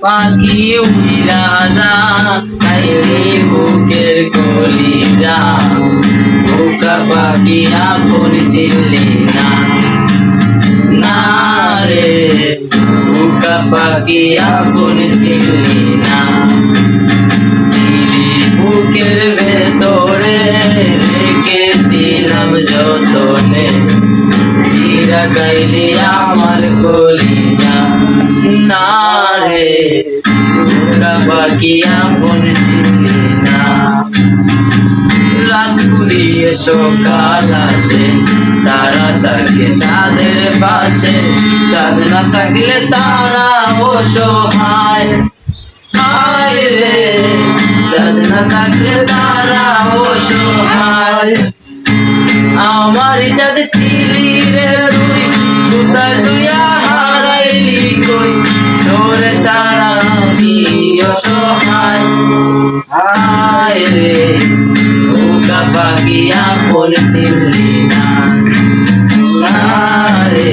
পাখি উইরা যা তাইরে বুকের কলি যা বোকা পাখি আপন চিনলি না। না রে, বোকা পাখি আপন চিনলি না। চিনি বুকের ভেতরে রেখেছিলাম যতনে। চিরা গাইলি আমার কলিজা। পাখি আপন চিনলি না? রাত সকাল আসে তারা থাকে চাঁদের পাশে। চাঁদ না থাকলে তারা অসহায় হায়। রে, চাঁদ না থাকলে তারা অসহায় আমার চাঁদ চিলি রে হায় রে বোকা পাখি আপন চিনলি না না রে